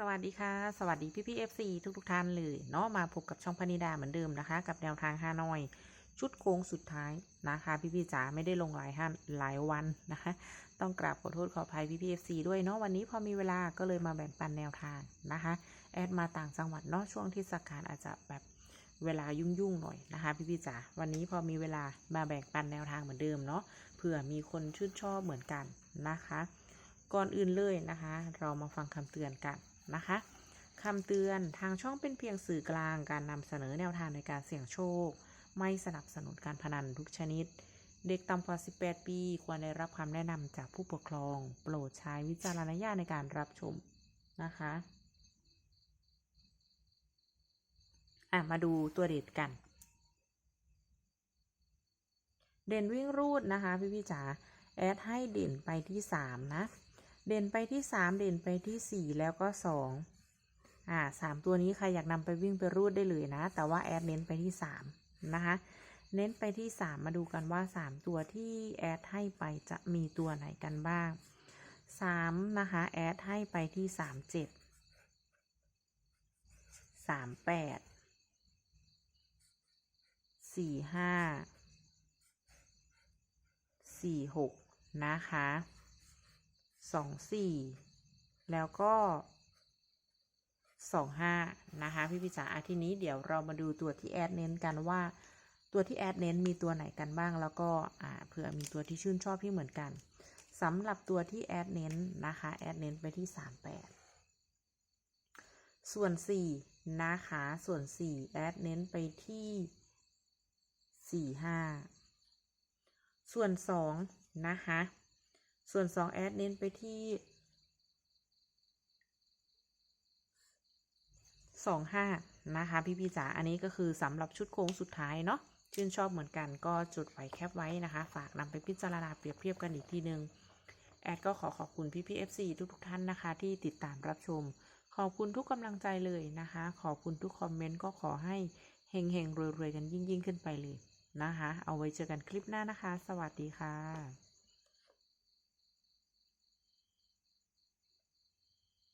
สวัสดีค่ะ สวัสดีพี่พี่เอฟซีทุกทุกท่านเลยเนาะมาพบกับช่องพนิดาเหมือนเดิมนะคะ กับแนวทางฮานอย ชุดโค้งสุดท้ายนะคะ พี่พี่จ๋าไม่ได้ลงหลายห้านหลายวันนะคะ ต้องกราบขอโทษขออภัยพี่พี่เอฟซีด้วยเนาะวันนี้พอมีเวลาก็เลยมาแบ่งปันแนวทางนะคะแอดมาต่างจังหวัดเนาะช่วงที่สการอาจจะแบบเวลายุ่งๆหน่อยนะคะ พี่พี่จ๋าวันนี้พอมีเวลามาแบ่งปันแนวทางเหมือนเดิมเนาะเผื่อมีคนชื่นชอบเหมือนกันนะคะ ก่อนอื่นเลยนะคะ เรามาฟังคำเตือนกัน นะคะคำเตือนทางช่องเป็นเพียงสื่อกลางการนำเสนอแนวทางในการเสี่ยงโชค ไม่สนับสนุนการพนันทุกชนิด เด็กต่ำกว่า 18 ปี ควรได้รับคำแนะนำจากผู้ปกครอง โปรดใช้วิจารณญาณในการรับชมนะคะอะมาดูตัวเด็ดกัน เด่นวิ่งรูดนะคะพี่พี่จ๋าแอดให้เด่นไปที่สามนะ เด่นไปที่สามเด่นไปที่สี่แล้วก็สองอ่าสามตัวนี้ใครอยากนำไปวิ่งไปรูดได้เลยนะ แต่ว่าแอดเน้นไปที่สามนะคะเน้นไปที่สามมาดูกันว่าสามตัวที่แอดให้ไปจะมีตัวไหนกันบ้างสามนะคะแอดให้ไปที่สามเจ็ดสามแปดสี่ห้าสี่หกนะคะ สองสี่แล้วก็สองห้านะคะพี่พิจาอาทีนี้เดี๋ยวเรามาดูตัวที่แอดเน้นกันว่าตัวที่แอดเน้นมีตัวไหนกันบ้างแล้วก็อ่าเผื่อมีตัวที่ชื่นชอบที่เหมือนกันสำหรับตัวที่แอดเน้นนะคะแอดเน้นไปที่สามแปดส่วนสี่นะคะส่วนสี่แอดเน้นไปที่สี่ห้าส่วนสองนะคะ ส่วนสองแอดเน้นไปที่สองห้านะคะ พี่พี่จ๋า อันนี้ก็คือสำหรับชุดโค้งสุดท้ายเนาะ ชื่นชอบเหมือนกันก็จดไว้แคปไว้นะคะ ฝากนำไปพิจารณาเปรียบเทียบกันอีกทีนึง แอดก็ขอขอบคุณพี่พี่เอฟซีทุกทุกท่านนะคะ ที่ติดตามรับชม ขอบคุณทุกกำลังใจเลยนะคะ ขอบคุณทุกคอมเมนต์ก็ขอให้เฮงเฮงๆรวยๆกันยิ่งยิ่งๆขึ้นไปเลยนะคะ เอาไว้เจอกันคลิปหน้านะคะ สวัสดีค่ะ